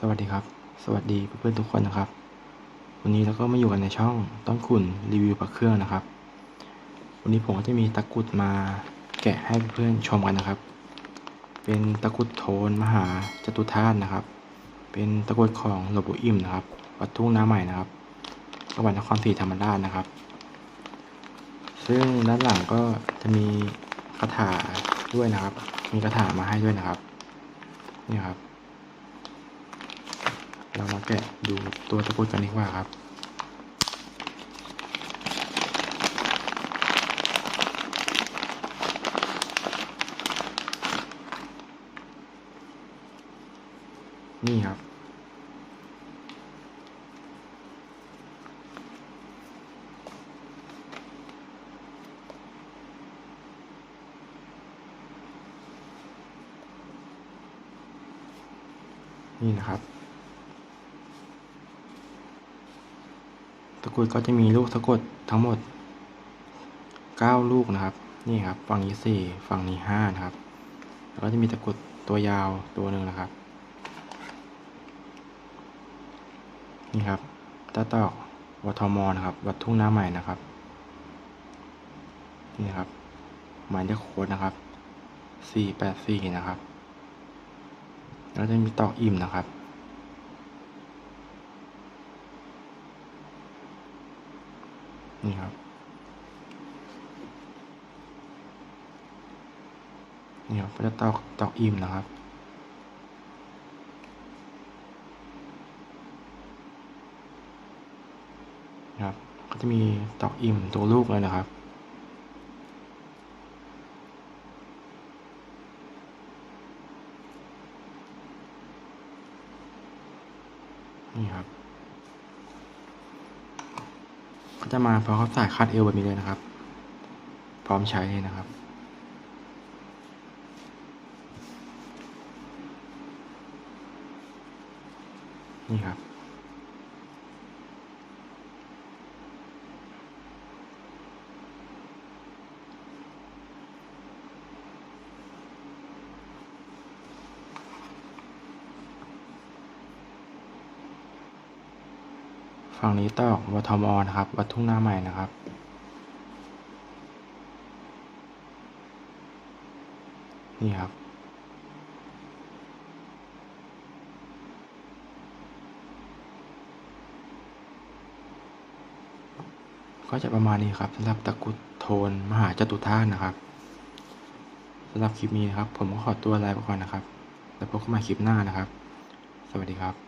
สวัสดีครับ สวัสดีเพื่อนๆทุกคนนะครับ วันนี้เราก็มาอยู่กันในช่องต้นขุนรีวิวปักเครื่องนะครับ วันนี้ผมก็จะมีตะกรุดมาแกะให้เพื่อนๆชมกันนะครับ เป็นตะกรุดโทนมหาจตุธาตุนะครับ เป็นตะกรุดของหลวงปู่อิ่มนะครับ วัดทุ่งน้าใหม่นะครับจังหวัดนครศรีธรรมราชนะครับ ซึ่งด้านหลังก็จะมีคาถาด้วยนะครับ มีคาถามาให้ด้วยนะครับ นี่ครับ เรามาแกะดูตัวตะกรุดกันดีกว่าครับนี่ครับ นี่นะครับะกรุดก็จะมีลูกสะกดทั้งหมด 9 ลูกนะครับ นี่ครับ ฝั่งนี้ 4 ฝั่งนี้5นะครับ แล้วก็จะมีตะกรุดตัวยาวตัวหนึ่งนะครับ นี่ครับตาตอกวัทมอนะครับ วัดทุ่งน้าใหม่นะครับ นี่ครับ หมายเลขโค้ดนะครับ 484 นะครับ แล้วจะมีตอกอิ่มนะครับ นี่ครับ นี่ครับก็จะตอกตอกอิ่มนะครับ นะครับ ก็จะมีตอกอิ่มตัวลูกเลยนะครับนี่ครับ ก็จะมาพร้อมกับสายคาดเอวแบบนี้เลยนะครับ พร้อมใช้เลยนะครับ นี่ครับ ฝั่งนี้ตอกวทมอนะครับ วัดทุ่งหน้าใหม่นะครับ นี่ครับ ก็จะประมาณนี้ครับสำหรับตะกุดโทนมหาจตุธาตุนะครับสำหรับคลิปนี้นะครับ ผมก็ขอตัวลาไปก่อนนะครับ แล้วพบกันใหม่คลิปหน้านะครับ สวัสดีครับ